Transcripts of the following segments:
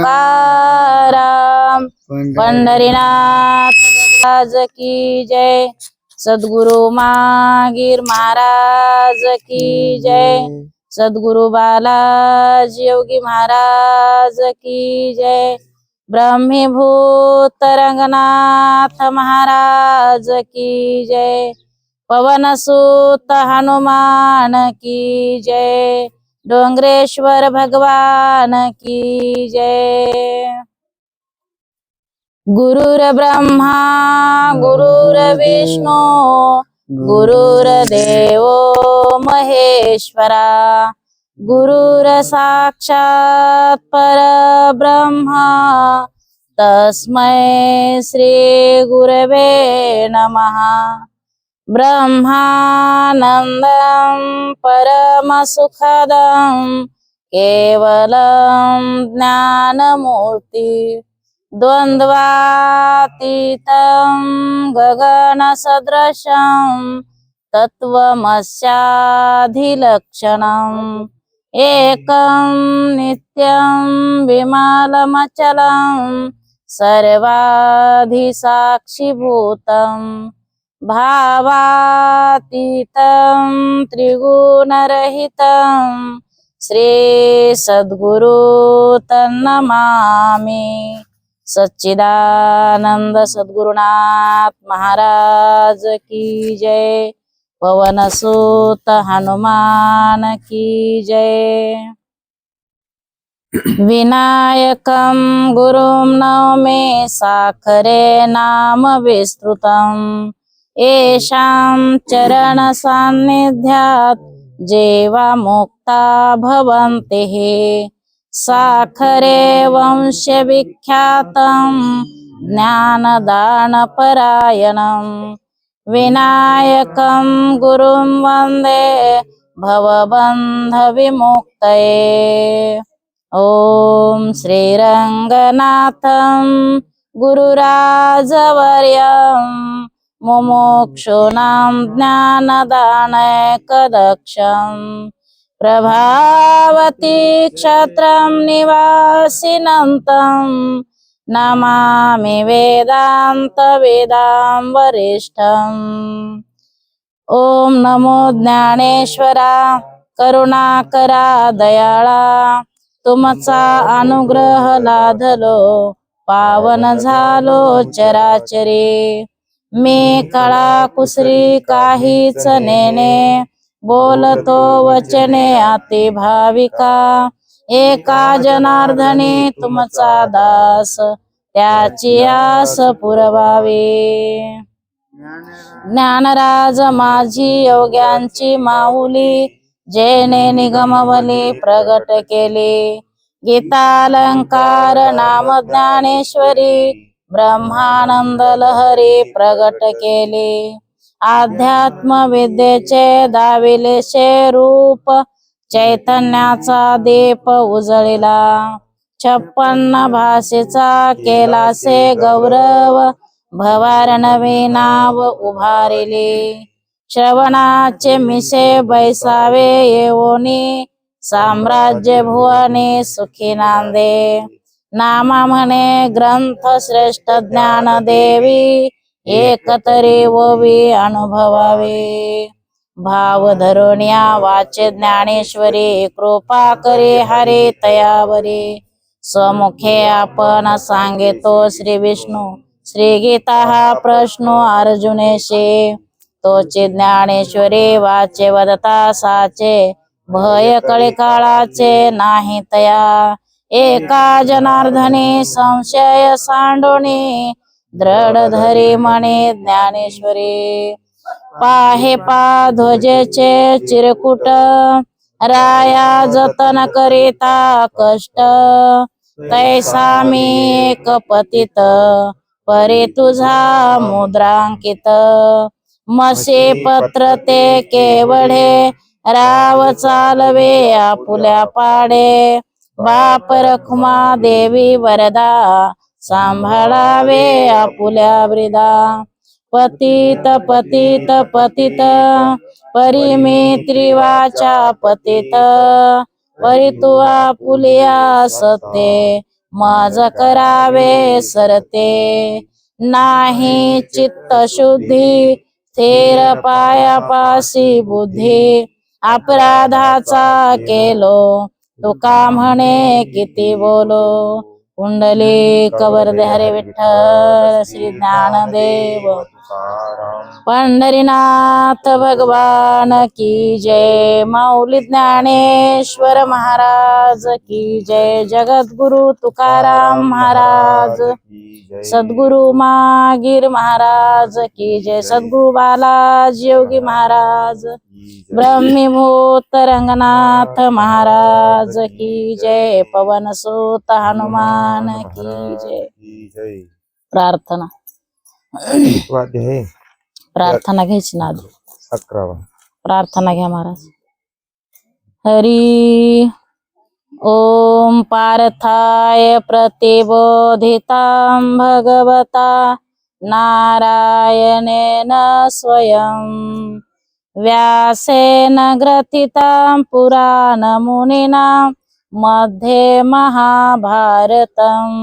तुकाराम पंढरीनाथ महाराज की जय। सद्गुरु मागीर महाराज की जय। सद्गुरु बालाजी योगी महाराज की जय। ब्रह्मीभूत रंगनाथ महाराज की जय। पवन सुत हनुमान की जय। डोंगरेश्वर भगवान की जय। गुरुर ब्रह्मा गुरुर विष्णू गुरुर्देव महेश्वरा गुरुर साक्षात परब्रह्म तस्मै श्री गुरवे नमः। ब्रह्मानन्दं परमसुखदं केवलं ज्ञानमूर्ति द्वन्द्वातीतं गगनसदृशं तत्त्वमस्याधिलक्षणम् एकं नित्यं विमलमचलं सर्वाधिसाक्षिभूतम् भावातीतं त्रिगुणरहितं श्री सद्गुरु तन्नमामि। सच्चिदानंद सद्गुरुनाथ महाराज की जय। पवनसूत हनुमान की जय। विनायकं गुरुं मे साखरे नाम विस्तृतम् येषां चरणसान्निध्यात् जेवा मुक्ता भवन्ति साखरे वंशविख्यातं ज्ञानदानपरायणं। विनायकं गुरुं वन्दे भवबन्धविमुक्तये। ॐ श्रीरङ्गनाथं गुरुराजवर्यम्। मुमुक्षूणां ज्ञानदानकदक्षं प्रभावती क्षत्रं निवासिनन्तं। नमामि वेदान्तवेदां वरिष्ठम् ॐ नमो ज्ञानेश्वरा करुणाकरा दयाळा तुमचा अनुग्रह लाधलो पावन झालो चराचरी। मी कळा कुसरी काहीच नेणे बोलतो वचने अति भाविका एका जनार्दने तुमचा दास त्याची आस पुरवावी. ज्ञानराज माझी योग्यांची माऊली जेने निगमवली प्रगट केली. गीतालंकार नाम ज्ञानेश्वरी ब्रह्मानंद लहरी प्रगट केली. अध्यात्म विद्येचे दाविलेशे रूप चैतन्याचा दीप उजळिला. छप्पन्न भाषेचा केलासे गौरव भवारणवी नाव उभारिले. श्रवणाचे मिसे बैसावे येवोनी साम्राज्य भुवनी सुखी नांदे. नामा म्हणे ग्रंथ श्रेष्ठ ज्ञान देवी एकतरी ओवी अनुभवावे. भाव धरुण्या वाचे ज्ञानेश्वरी कृपा करे हरे तयावरी. स्वमुखे आपण सांगितो श्री विष्णू श्री गीता हा प्रश्न अर्जुनेशी. तोचे ज्ञानेश्वरी वाचे वदता साचे भय कळी काळाचे नाही तया. एका जनार्दने संशय सांडोणी दृढ धरी म्हणे ज्ञानेश्वरी. पाहे पा ध्वजेचे चिरकुट राया जतन करिता कष्ट. तैसा मी एक पतित परी तुझा मुद्रांकित. मसे पत्र ते केवढे राव चालवे आपुल्या पाडे. बाप रखुमा देवी वरदा सांभाळावे आपुल्या वृदा. पतित पतित पतित परिमित्रिवाचा पतित. परितुआ पुलिया आपुलिया माझ करावे सरते. नाही चित्त शुद्धी स्थिर पायापासी बुद्धी. अपराधाचा केलो तुका म्हणे किती बोलो? कुंडली कवरदे हरे विठ्ठल श्री ज्ञानदेव. पंढरीनाथ भगवान की जय। माऊली ज्ञानेश्वर महाराज की जय। जगद्गुरु तुकाराम महाराज सद्गुरु मागीर महाराज की जय। सद्गुरु बालाजी योगी महाराज। ब्रह्मीभूत रंगनाथ महाराज की जय। पवन सुत हनुमान की जय। प्रार्थना। प्रार्थना घ्यायची ना आधी अकरावा. प्रार्थना घ्या महाराज. हरी ओम पार्थाय प्रतिबोधितां भगवता नारायणेन स्वयं व्यासेन ग्रथितां पुराणमुनिना मध्ये महाभारतम्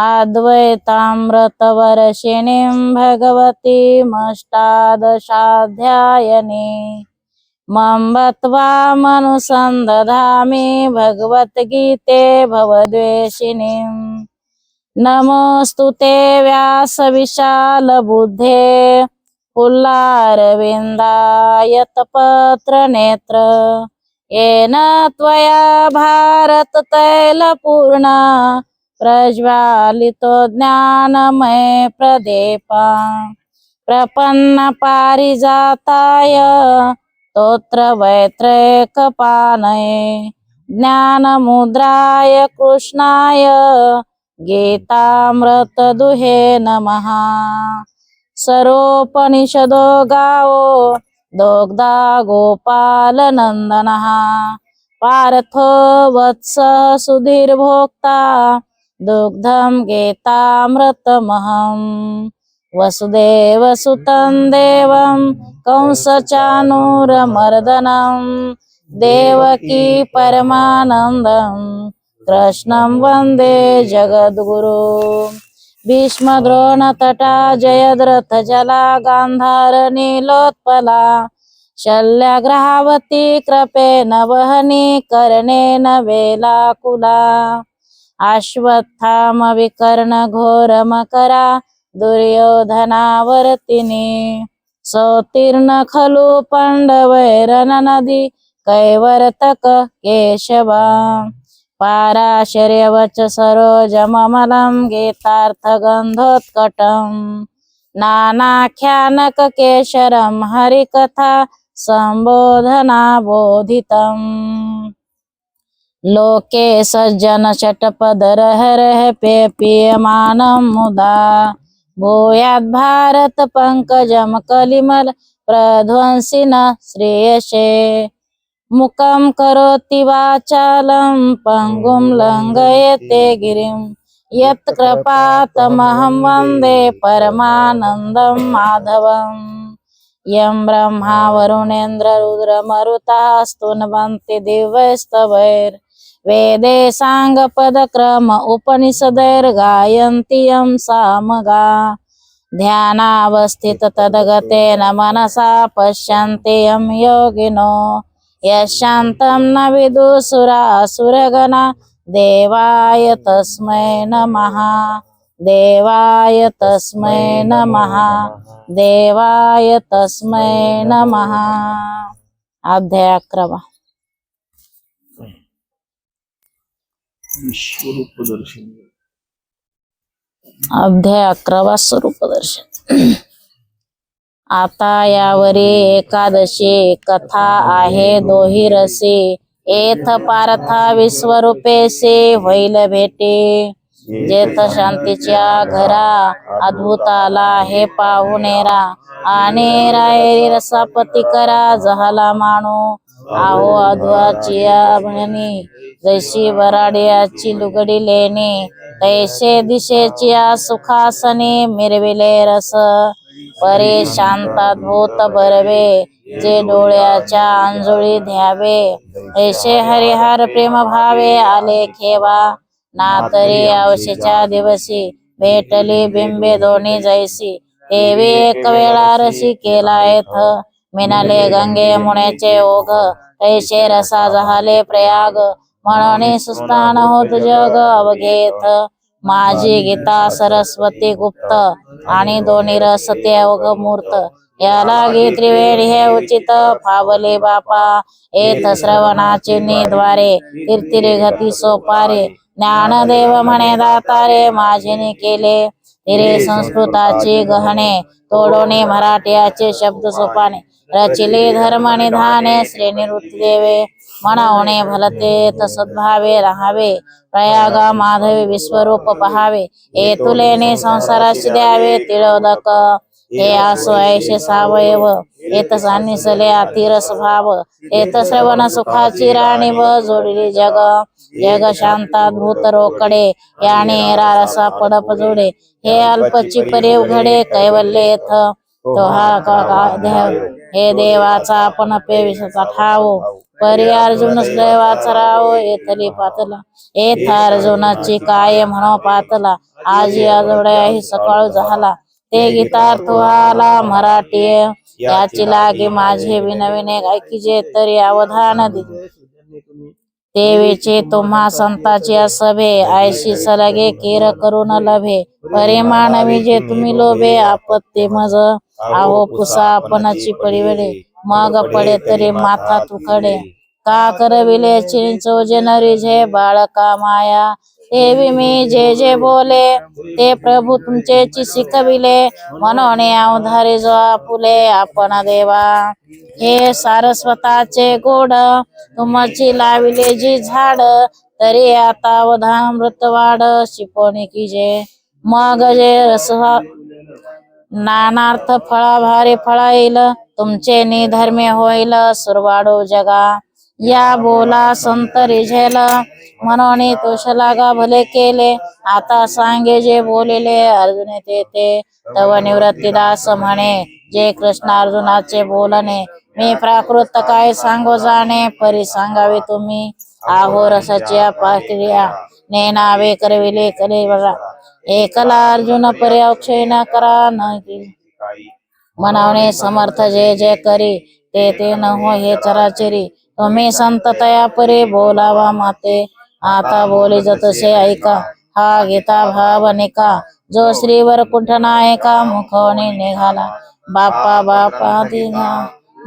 अद्वैतामृतवर्षिणीं भगवतीमष्टादशाध्यायने। मम मनुसन्दधामि भगवद्गीते भवद्वेषिणीम् नमोऽस्तु ते व्यासविशालबुद्धे पुल्लारविन्दायतपत्रनेत्र येन त्वया भारततैलपूर्णा प्रज्वालितो ज्ञानमय प्रदीपा। प्रपन्न पारिजाताय तोत्र वैत्रैकपानये ज्ञानमुद्राय कृष्णाय गीतामृतदुहे नमः। सरोपनिषदो गावो दोग्धा गोपालनन्दनः पार्थो वत्स सुधीर्भोक्ता दुग्धं गीतामृतमहम् वसुदेवसुतं देवं कंसचानूरमर्दनं। देवकी परमानन्दं कृष्णं वन्दे जगद्गुरु। भीष्मद्रोणतटा जयद्रथजला गान्धारनीलोत्पला शल्याग्रहावती कृपे वहनी कर्णेन वेलाकुला। अश्वत्थामविकर्णघोरमकरा दुर्योधनावर्तिनी सौतीर्ण खलु पाण्डवैरननदी कैवर्तक केशवा पाराशर्यवच सरोजममलं गीतार्थगन्धोत्कटम् नानाख्यानककेशरं हरिकथा सम्बोधनाबोधितम् लोके सज्जन चटपदरहरः पे पीयमानं मुदा भूयात् भारत पङ्कजं कलिमल प्रध्वंसिन श्रेयसे। मुखं करोति वाचालं पङ्गुं लङ्घयते गिरिं। यत् कृपातमहं वन्दे परमानन्दं माधवम्। यं ब्रह्मा वरुणेन्द्र रुद्रमरुतः स्तुन्वन्ति दिव्यस्तवैर्। वेदे साङ्गपदक्रम उपनिषदैर्गायन्तियं सामगा। ध्यानावस्थित तद्गतेन मनसा पश्यन्ति यं योगिनो। यशान्तं न विदुसुरासुरगणा देवाय तस्मै नमः। देवाय तस्मै नमः। देवाय तस्मै नमः। अध्याय अकरावा विश्वरूप दर्शन अध्याय अकरावा स्वरूप दर्शन आता यावरी एकादशी कथा आहे दोही रसी. एथ पार्था से होईल भेटे. जेथ शांतीच्या घरा अद्भुताला हे पाहुणेरा आणि रायरी रसापती करा जहाला माणू. आहो अध्वाची अग्नी जैशी वराडियाची लुगडी लेणी तैसे दिशेची सुखासनी मिरविले रस. परे शांताद्भूत बरवे जे डोळ्याच्या अंजुळी ध्यावे ऐसे हरिहर प्रेम भावे आले खेवा. ना तरी अवशेच्या दिवशी भेटली बिंबे दोन्ही जैसी. देवी एक वेळा रसी केला येथ मिनाले गंगे मुनेचे ओघ ऐसे रसा झाले प्रयाग म्हणून सुस्तान होत जग अवघेत माझी गीता सरस्वती गुप्त आणि दोन्ही रस ते अवघ मूर्त याला गी त्रिवेणी हे उचित फावले बापा येथ श्रवणाचे निद्वारे तीर्तिरे गती सोपारे ज्ञानदेव म्हणे दातारे माझे केले तिरे संस्कृताचे गहणे तोडोने मराठीचे शब्द सोपाने रचिले धर्म निधाने श्री निवृत्ती देवे म्हणवणे भलते सद्भावे राहावे। प्रयागा माधवी विश्वरूप पहावे। ए तुलेने संसाराशी द्यावे तिळोदक। हे असो ऐसे सावयव येत सले अतिरस भाव येत श्रवण सुखाची राणी व जोडली जग. जग शांतात भूत रोकडे याने रारसा पडप जोडे. हे अल्पची परेव घडे कैवल्य येथ. तो हा का देव हे देवाचा आपण पेविसाचा ठाव. परी अर्जुन देवाचा राव येथली पातला. येथ अर्जुनाची काय म्हणो पातला. आजी आजोड्या ही सकाळ झाला. ते गीतार्थ आला मराठी याची लागे माझे विनविने ऐकीजे तरी अवधान दे देवीचे तुम्हा संताची सभे ऐशी सलगे केर करून लभे. परिमाण जे तुम्ही लोभे आपत्ती मज आहो पुसा आपणाची पडिवडे. मग पडे तरी माथा तुकडे. का करविले चिंचोजे नरी जे बाळका माया? देवी मी जे जे बोले ते प्रभू तुमचे शिकविले. म्हणून अवधारे जो आपुले आपण देवा. हे सारस्वताचे गोड तुमची लाविले जी झाड तरी आता अवधामृत वाढ शिकवणे की जे. मग जे रस नानार्थ फळा भारी फळा येईल तुमचे निधर्मे होईल सुरवाडो जगा. या बोला संत रिझेल. म्हणून तोष लागा भले केले. आता सांगे जे बोलेले अर्जुने ते ते. तव निवृत्तीदास म्हणे जे कृष्ण अर्जुनाचे बोलणे मी प्राकृत काय सांगो जाणे? परी सांगावे तुम्ही. आहो रसाच्या पाक्रिया नेनावे करविले कले बघा. एकला अर्जुन पर्याक्षय न करा न म्हणावणे समर्थ जे जे करी ते ते न हो हे चराचरी. तुम्ही संततया परे बोलावा माते। आता बोले जतसे ऐका। हा गीता भाव निका जो श्रीवर कुंठ नायका निघाला। बापा बापा दिना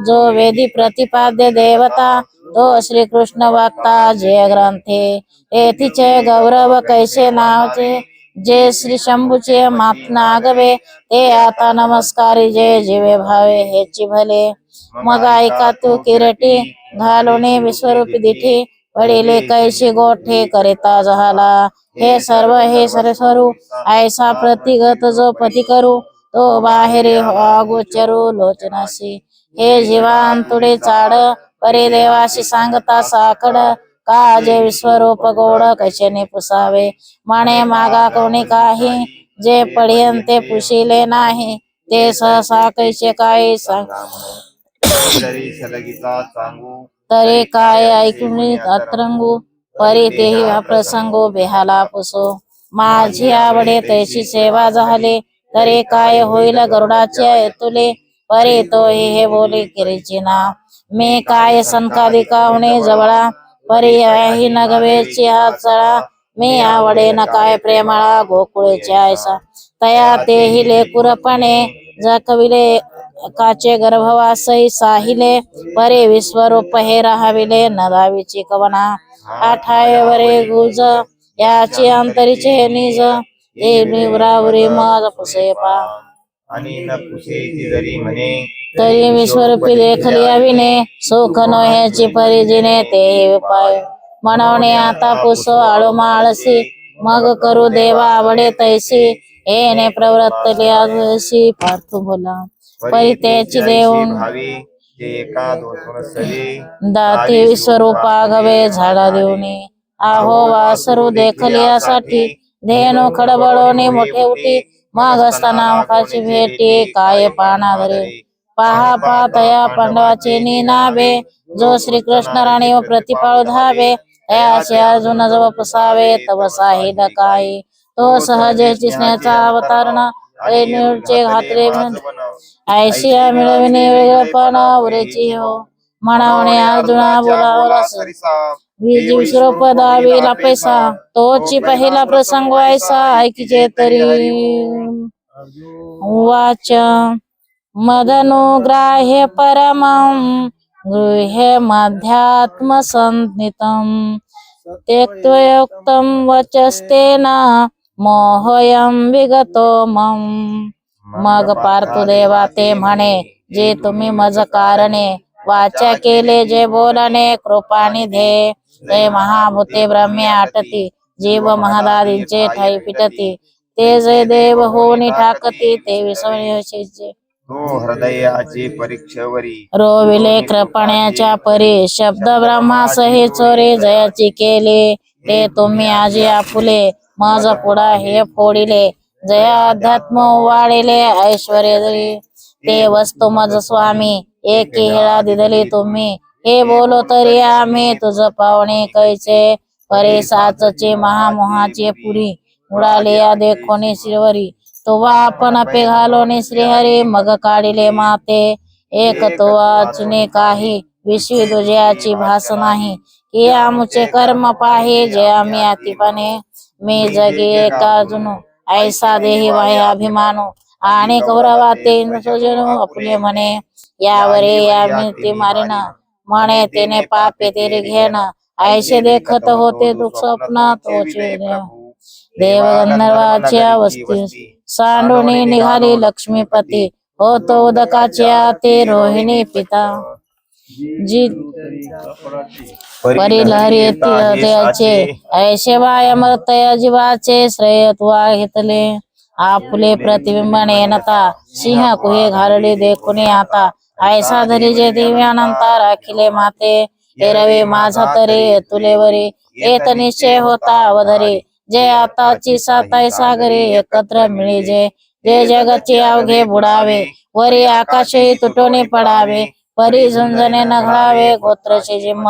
जो वेदी प्रतिपाद्य देवता। तो श्री कृष्ण वाक्ता जय ग्रंथे येथीचे गौरव कैसे नावचे जे श्री शंभूचे मात नागवे। ते आता नमस्कारी जे जीवे भावे हेची भले। मग ऐका तू किरटी घालून विश्वरूपी दिठी वडिले कैशी गोठे करिता झाला हे सर्व हे सरस्वरू ऐसा प्रतिगत जो पती करू तो बाहेर अगोचरू लोचनाशी. हे जीवांतुडे चाड परी देवाशी सांगता साकड का जे विश्वरूप गोड कशाने पुसावे? माने मागा कोणी काही जे पडियंते पुशिले नाही ते सहसा कैसे काही सांग तरी काय ऐकून अत्रंगू परी तेही प्रसंगो बेहाला पुसो. माझी आवडे तैशी सेवा झाले. तरी काय होईल गरुडाचे तुले? परी तो हे बोले किरीची ना. मी काय संकालिका होणे जवळा? परी ही नगवेची हा चळा मी आवडे न काय प्रेमाळा गोकुळेचे आयसा. तया तेही लेकुरपणे जखविले काचे गर्भवासई साहिले परे विश्वरूप हे राहाविले नदावीची कवना आठायवरे गुज याची अंतरीचे निज ते निवरावरी मज पुसेपा आणि न पुसेची जरी म्हणे तरी विश्वरूपी देखली अविने सुख नो ह्याची परिजिने ते पाय. म्हणवणे आता पुसो आळू माळसी मग करू देवा आवडे तैसी येणे प्रवृत्तले आजशी पार्थू बोला. परी त्याची देऊन भावी जे एका दोन सली दाती विश्वरूपा गवे झाडा देऊनी आहो वासरू देखली यासाठी धेनो खडबडोनी मोठे उठी. मग असताना मुखाची भेटी काय पाना धरे. पहा पातया पांडवाचे निनावे. जो श्रीकृष्ण राणी व प्रतिपाळ धावे तयाचे अर्जुन जव पसावे तव साही डकाई तो सहजे चिसण्याचा अवतारण रेणूचे घातले ऐशिया मिळविणे वेगळेपण उरेची हो. म्हणावणे अर्जुना बोलावला वीज विश्वपदावीला पैसा? तोची पहिला प्रसंग व्हायचा ऐकिचे तरी. वाच मदनुग्राह्य परमं गृह्य मध्यात्म संनितम त्यक्तोक्तं वचस्तेन मोहयं विगतो मम। मग पार्थुदेवा ते म्हणे जे तुम्ही मज कारणे वाचा केले जे बोलणे कृपानिधे ते महाभूते ब्रह्मे आटती जीव महादादींचे ठाई पिटती ते जे देव होऊन ठाकती ते विसवण्याचे तो हृदयाची परीक्षेवरी रोविले कृपण्याच्या परी शब्द ब्रह्मासही चोरे जयाची केले ते तुम्ही आजी आपुले मज पुढा हे फोडिले. जया अध्यात्म वाढिले ऐश्वर ते वस्तू मज स्वामी एकी हेळा दिधली तुम्ही. हे बोलो तरी आम्ही तुझ पावणे कैचे परे साचचे महामोहाचे पुरी. उडाले या देखोनी श्रीवरी. तुवा आपण पे घालोनी श्रीहरी. मग काढिले माते. एक तो वाचने काही. विश्वी दुजयाची भास नाही. की आमुचे कर्म पाहे जे आम्ही अतिपणे मी जगी एका जुनो ऐसा देही वाहे अभिमानो आणि कौरवाते सुजनो आपले म्हणे. यावरे या ते मारेन. म्हणे तेने पापे तेरे घेण. ऐसे देखत होते दुःख स्वप्न तोचे देव गंधर्वाच्या वस्ती सांडोणी निघाली लक्ष्मीपती. होतो उदकाच्या ते रोहिणी पिता. जी परिलहरी हृदयाचे ऐशे वाय मर्तय जीवाचे श्रेयत्वा घेतले आपले प्रतिबिंब नता सिंह कुहे घालले देखुने आता. ऐसा धरी जे दिव्यानंता राखिले माते हे रवे माझा तरी तुले वरी. येत निश्चय होता अवधरी जे आताची साताय सागरे एकत्र मिळी जे जे जगचे अवघे बुडावे वरी आकाशही तुटोने पडावे. परी झुंजने नघळावे गोत्रचे जे म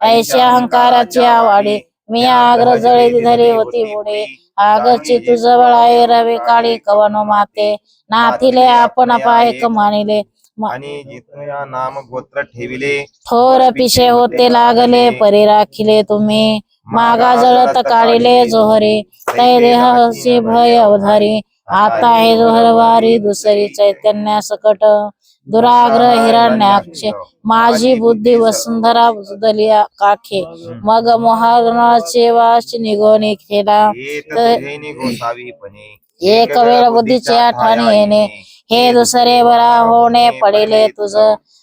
ऐशी अहंकाराची आवाडी मी आग्र जळी धरी होती बुडे आगची तू जवळ आहे रवे काळी कवनो माते. नाथिले आपण पाय मानिले. आणि जिथून या नाम गोत्र ठेविले थोर पिशे होते लागले परी राखिले तुम्ही. मागा जळत काढिले जोहरे. तै देहाची भय अवधारी. आता हे जोहरवारी दुसरी चैतन्य सकट. दुराग्र हिरण्याक्ष माझी बुद्धी वसुंधरा बुजदली काखे मग मोहाचे वाच निघोनी खेळा एक वेळ बुद्धीचे आठाने येणे हे दुसरे बरा होणे पडिले तुझ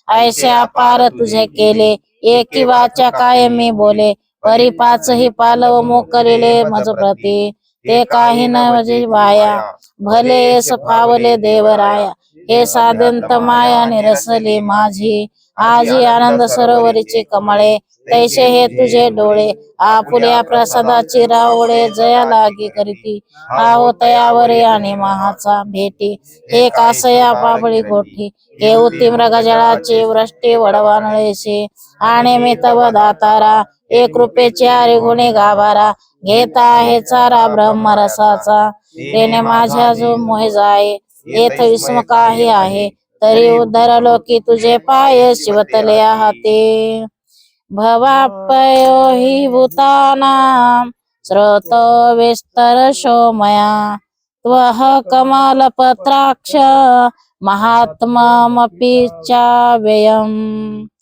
ऐसे अपार तुझे केले एकी वाचा काय मी बोले परी पाचही पालव मोकलिले मज प्रती ते काही न म्हणजे वाया भले सफावले देवराया हे साधंत माया निरसली माझी. आजी आनंद सरोवरीची कमळे. तैसे हे तुझे डोळे. आपुल्या प्रसादाची रावळे जया लागी करीती. आहो तयावरे आणि महाचा भेटी. हे कासया पापळी गोठी. हे उत्तीम्र गजळाची वृष्टी वडवानळेशी आणि मी तव दातारा. एक रुपये अरे गुणे गाभारा. घेता आहे चारा ब्रह्मरसाचा. तेने माझ्या जो मोहे जाय. येथ विष्म काही आहे. तरी उद्धरलो की तुझे पाय शिवतले हाते भवापयो हि भूतानां स्रोत विस्तर शोमया. त्वः कमलपत्राक्ष महात्मामपि चाव्ययम्. पै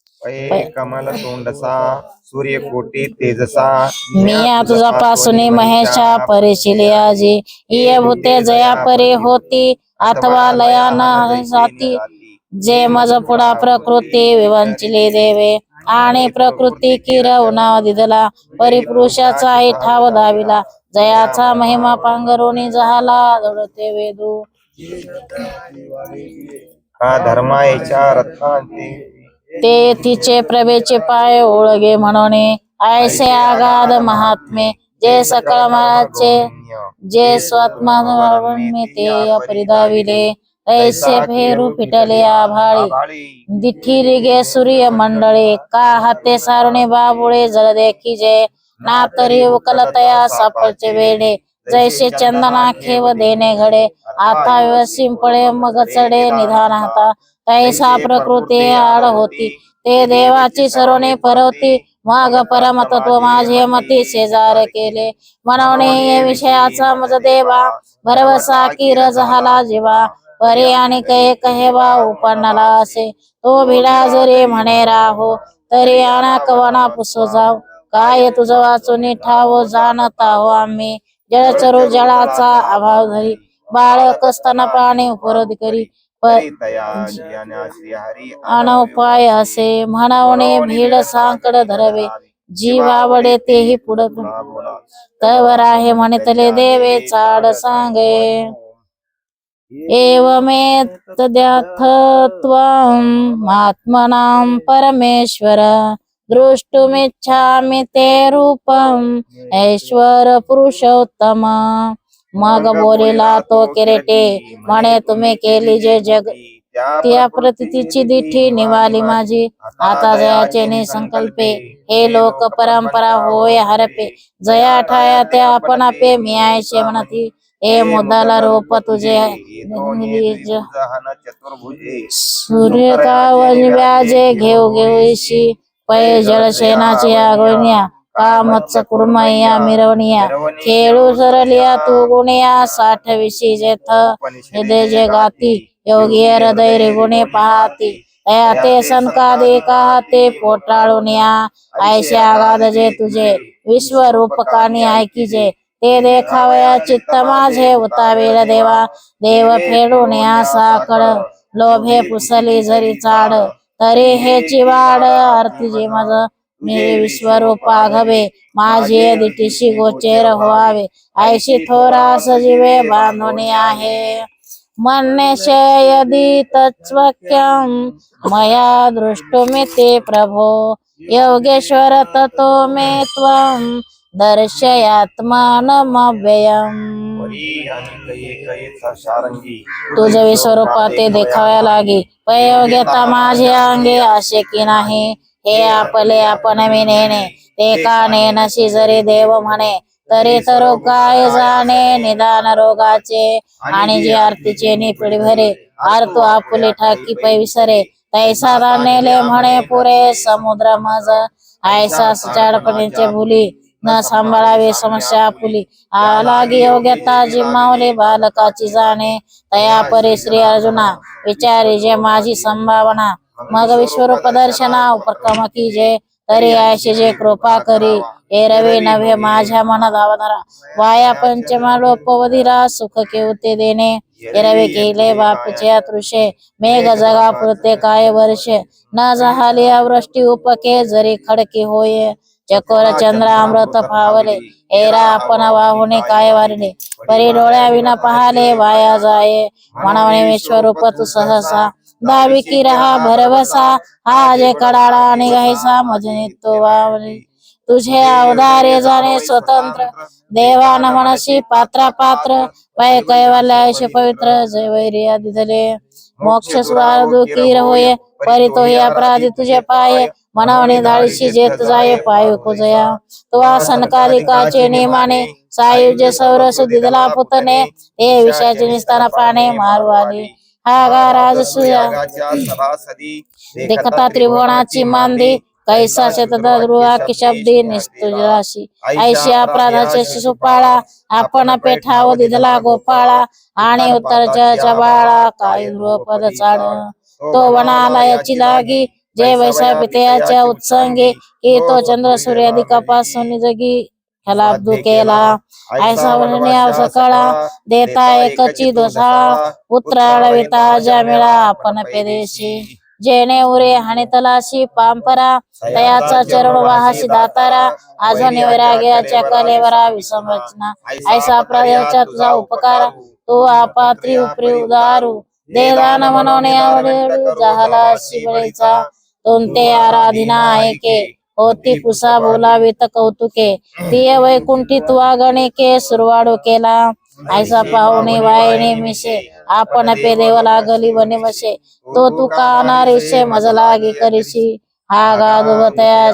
कमल तोंडसा सूर्यकोटी तेजसा मिया तुझा पासून महेशा परिशिले आजी. इय भूते जया परे होती अथवा लया न जाती. जे मज पुढा प्रकृती विवंचिले देवे. आणि प्रकृती किरवना दिदला. परिपुरुषाचा ठाव दाविला. जयाचा महिमा पांघरुणी जहाला दडते वेदू. हा धर्मायच्या रत्नांती ते तिचे प्रभेचे पाय ओळगे म्हणून ऐसे आगाध महात्मे जे सकळ मनाचे जे स्वात्मा ते अपरिदाविले ऐसे फेरू फिटले आभाळी. दिठीरी गे सूर्य मंडळे का हाते सारुणे बाबुळे जळ देखीजे ना तरी उकलतया सापचे वेडे. जैसे चंदना खेव देणे घडे. आता व्यवसिम पळे मग चढे निधान हाता तैसा प्रकृती आड होती। ते देवाची सरोने परवती मग परमतत्व माझे मती शेजार केले। मनवणे ये विषयाचा मज देवा भरवसा की रज हाला जीवा। परे आणि कहे कहे बा उपन्नाला असे। तो भिडा जरी म्हणे राहो तरी आणा कवना पुसो जाव। काय तुझ वाचून ठाव जाणता हो आम्ही। जळचरू जळाचा अभाव धरी। बाळक असताना प्राणी उपरोध करी। अनउपाय असे म्हणवणे भीड सांकड धरवे जीवावडे तेही पुढ तवर आहे म्हणतले देवे चाड सांगे एवमेतद्यथत्वम् आत्मनां परमेश्वर दृष्टुमिच्छामि ते रूपम् ऐश्वर पुरुषोत्तम मग बोलिला तो किरीटे म्हणे तुम्ही केली जे जग त्या प्रतितीची दिठी निवाली माझी. आता जयाचे नि संकल्पे. हे लोक परंपरा होय हरपे. जया ठाया त्या आपण आपे मी आयशे म्हणती. हे मुद्दाला रोप तुझे. सूर्य का व्याजे घेऊ घेऊशी पै जळशेनाची आगोनिया. का मत्स कुर्मया मिरवणिया खेळू सरलिया तू गुणिया साठ विशी जेथ हृदय जे गाती योगी हृदय रिगुणे पाहती ते सनकादे का ते पोटाळून या ऐशे आगाध जे तुझे विश्व रूप कानी ऐकीजे ते देखावया चित्त माझे उतावेल देवा देव फेडून या साकड लोभे पुसली जरी चाड तरी हे चिवाड आरतीजे माझ मी विश्वरूपा घवे माझे दिटीशी गोचेर व्हावे. ऐशी थोरा सजीवे बांधून आहे. मन्यसे यदि तत्स्वक्यं मया दृष्टुमिति प्रभो. योगेश्वर ततो मे त्वं दर्शयात्मानमव्ययम्. तुझ विश्वरूपा ते देखाव्या लागे. पयोग्यता माझे अंगे असे की नाही. हे आपले आपण मी नेणे ते का नेनशी जरी देव म्हणे? तरी तर काय जाणे निदान रोगाचे? आणि जे आरतीचे निपिड भरे आरतो आपुले ठाकी पै विसरे तैसा नेले म्हणे पुरे समुद्र मज ऐसा चाडपणीचे भुली न सांभाळावे समस्या आपुली. आलागी योग्यता जिमावले बालकाची जाणे. तया परी श्री अर्जुना विचारी जे माझी संभावना. मग विश्वरूप दर्शना उपक्रम की जे तरी ऐशी जे कृपा करी. हे रवे नव्हे माझ्या मनात आवणारा वाया पंचमा लोपवधिरा सुख केवते देणे. हे रवी केले बापचे तृषे मेघ जगा पुरते काय वर्षे. न झाली वृष्टी उपके जरी खडकी होय. चकोर चंद्र अमृत फावले. एरा आपण वाहुने काय वारले. परी डोळ्या विना पाहले वाया जाये. म्हणावणे विश्वरूप तू सहसा. दावी की रहा भरवसा हा जे कडाळा आणि मजनी तो वावरी. तुझे अवधारे जाणे स्वतंत्र देवान मनशी पात्रा पात्र पै कैवल्याश पवित्र जय वैरी आदि धले मोक्ष स्वार दुखी होय परितो हे अपराधी तुझे पाय मनावणे धाडीशी जेत जाय पाय कुजया. तो सनकालिकाचे नियमाने सायुज्य सौरस दिदला पुतने हे विषयाचे निस्ताना पाने मारवाली हा गा राजसूया. जगाच्या सभासदी देखता त्रिभुवनाची मांदी. कैसा शतदा की शब्दी निस्तुराशी ऐशी अपराधाचे शिशुपाळा. आपण पेठाव दिधला गोपाळा. आणि उत्तरच्या बाळा काही पद चाड तो वनाला याची लागी. जय वैसा पितयाच्या उत्संगी. की तो चंद्र सूर्यादिकापासून जगी. ह्याला केला. ऐसा वर्णिया सकळा देता एकची दोसाळा पुत्र विता जामिळा आपण पेदेशी. जेणे उरे हाणे तलाशी पांपरा. तयाचा चरण वाहाशी दातारा. अजून वैराग्याच्या कलेवरा विसंरचना ऐसा प्रदेशाचा तुझा उपकार. तो आपात्री उपरी उदारू. देदान मनवणे आवडे जहाला शिबळेचा कोणते आराधना ऐके. होती पुसा बोलावित कौतुके. तिय वैकुंठित वागणे गणिके सुरवाडो केला. ऐसा पाहुणे वायणे मिशे. आपण पे देव लागली बने वशे तो तू कानारिशे मजला लागी करीशी. हा गादू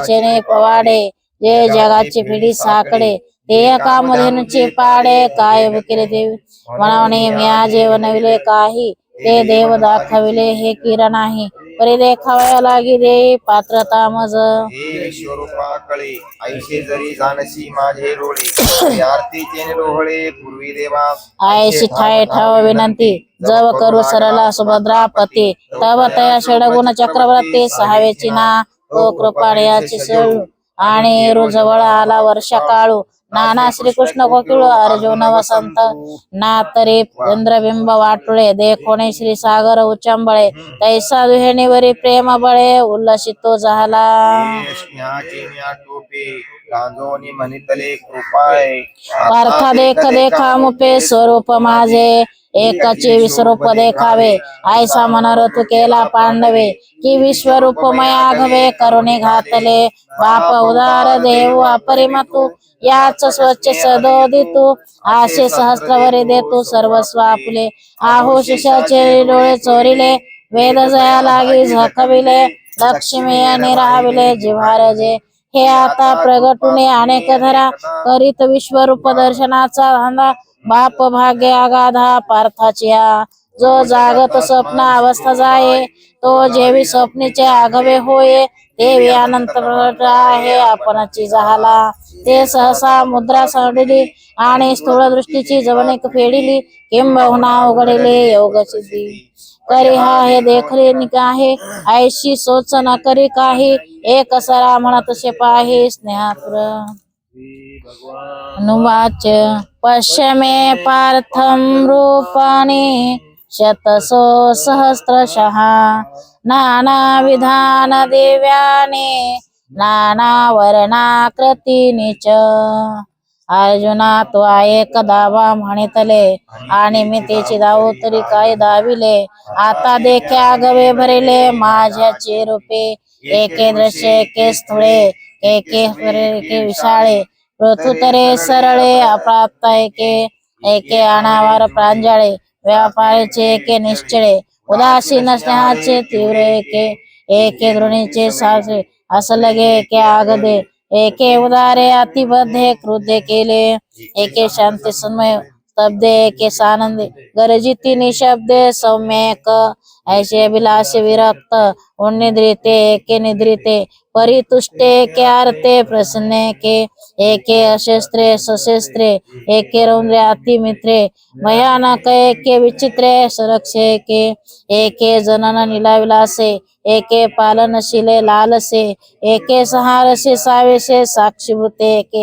चेने ने पवाडे. जे जगाची पिढी साकडे. ते कामधेनुचे पाडे. काय केले देव? म्हणावणे म्या जेवनविले काही. ते देव दाखविले हे किरण नाही परी देखावया लागी दे पात्रता मज हे विश्वरूपा कळे ऐशे जरी जानसी माझे डोळे आरतीचे निरोहळे पूर्वी देवा. आयशी ठाय ठाव विनंती जव करू सरला सुभद्रापती तव तया षडगुण चक्रवर्ती सहावेची ना ओ कृपाळयाची सळू आणि रुजवळ आला वर्षा काळू नाना श्रीकृष्ण कोकिळू अर्जुन वसंत ना तरी चंद्रबिंब वाटुळे देखोणे श्री सागर उचंबळे तैसा दुहेणीवरी प्रेम बळे उल्लसितो झाला. पार्थ देख देखा मुपे स्वरूप माझे. एकाचे विश्वरूप देखावे आयसा मनोरथ केला पांडवे की विश्वरूप मया घवे करुणे घातले. बाप उदार देव अपरिमतू याच स्वच्छ सदोदितू. आशे सहस्त्रवरे देतू सर्वस्व आपले आहो शिष्याचे डोळे चोरिले वेद जया लागी झकविले. लक्ष्मी निराविले जिव्हारजे. हे आता प्रगटुने अनेक धरा करीत विश्वरूप दर्शनाचा धंदा. बाप भाग्य अगाधा पार्थाच्या जो जागत स्वप्न अवस्था जाये तो जेवी स्वप्नीचे आघवे होये देवी अनंत प्रगट आहे आपणाची झाला ते सहसा मुद्रा सोडली आणि स्थूळ दृष्टीची जवणीक फेडिली किंबहुना उघडिले योग सिद्धी करी हा हे देखरे निकाहे ऐशी सोच न करी काही. एक सरा म्हणत शेपाहे स्नेहापुर. अनुवाच पश्य मे पार्थं रूपाणि शतसो सहस्रशः नानाविधान दिव्यानि नानावर्णाकृतीनि च. अर्जुना तो एक दावा म्हणितले आणि मी तिची दाव तरी काय दाविले? आता देख्या गवे भरिले माझ्याचे रूपे. एके दृश्य एके स्थुळे एके एके विशाळे. पृथुतरे सरळे अप्राप्त एके एके अनावर प्रांजळे. व्यापारीचे एके निश्चळे उदासीन स्नेहाचे तीव्र एके एके दृढीचे सासे असलगे एके आगदे. एके उदारे अतिबद्धे क्रुद्धे केले. एके शांती सन्मय स्तब्धे एके सानंदे गरजिती निशब्दे सौम्यक। ऐसे अभिलाषे विरक्त। उन्निद्रिते एके निद्रिते। परितुष्टे एके आरते। प्रसन्ने के एके अशस्त्रे सशस्त्रे। एके रौद्रे अतिमित्रे। भयानक एके विचित्रे सुरक्षे एके। एके जनन निलाविलासे। एके पालनशिले लालसे। एके सहारसे सावेशे साक्षीभूते एके।